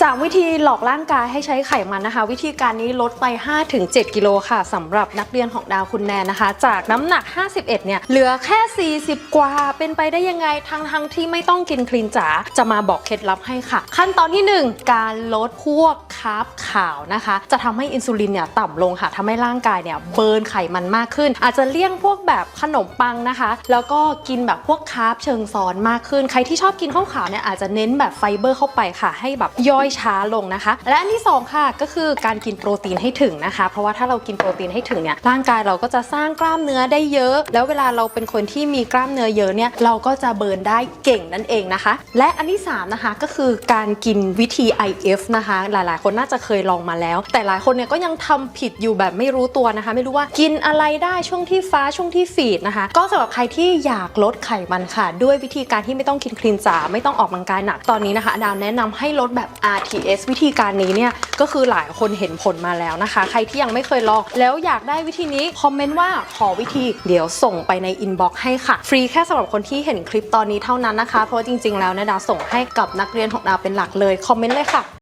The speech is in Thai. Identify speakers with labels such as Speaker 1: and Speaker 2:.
Speaker 1: 3 วิธีหลอกร่างกายให้ใช้ไขมันนะคะ วิธีการนี้ลดไป 5-7 กิโลค่ะสำหรับนักเรียนของดาวคุณแนนนะคะ จากน้ำหนัก 51 เนี่ยเหลือแค่ 40 กว่าเป็นไปได้ยังไงทั้งทั้งที่ไม่ต้องกินคลีนจ๋าจะมาบอกเคล็ดลับให้ค่ะ ขั้นตอนที่ 1 การลดพวกคาร์บขาวนะคะ จะทำให้อินซูลินเนี่ยต่ำลงค่ะทำให้ร่างกายเนี่ยเบิร์นไขมันมากขึ้น อาจจะเลี่ยงพวกแบบขนมปังนะคะ แล้วก็กินแบบพวกคาร์บเชิงซ้อนมากขึ้น ใครที่ชอบกินข้าวขาวเนี่ยอาจจะเน้นแบบไฟเบอร์เข้าไปค่ะให้แบบย่อยช้าลงนะคะ และอันที่สองค่ะ ก็คือการกินโปรตีนให้ถึงนะคะ เพราะว่าถ้าเรากินโปรตีนให้ถึงเนี่ยร่างกายเราก็จะสร้างกล้ามเนื้อได้เยอะ แล้วเวลาเราเป็นคนที่มีกล้ามเนื้อเยอะเนี่ยเราก็จะเบิร์นได้เก่งนั่นเองนะคะ และอันที่สามนะคะก็คือการกินวิธี IF นะคะ หลายๆ คนน่าจะเคยลองมาแล้ว แต่หลายคนเนี่ยก็ยังทำผิดอยู่แบบไม่รู้ตัวนะคะ ไม่รู้ว่ากินอะไรได้ช่วงที่ฟ้าช่วงที่ฟีดนะคะ ก็สำหรับใครที่อยากลดไขมันค่ะ ด้วยวิธีการที่ไม่ต้องกินคลีนจ๋าไม่ต้องออกกำลังกายหนักตอนนี้นะคะดาวแนะนำให้ลดแบบ RTS วิธีการนี้เนี่ยก็คือหลายคนเห็นผลมาแล้วนะคะ ใครที่ยังไม่เคยลองแล้วอยากได้วิธีนี้ คอมเมนต์ว่าขอวิธีเดี๋ยวส่งไปในอินบ็อกซ์ให้ค่ะ ฟรีแค่สำหรับคนที่เห็นคลิปตอนนี้เท่านั้นนะคะ เพราะว่าจริงๆ แล้วเนะดาส่งให้กับนักเรียนของดาเป็นหลักเลย คอมเมนต์เลยค่ะ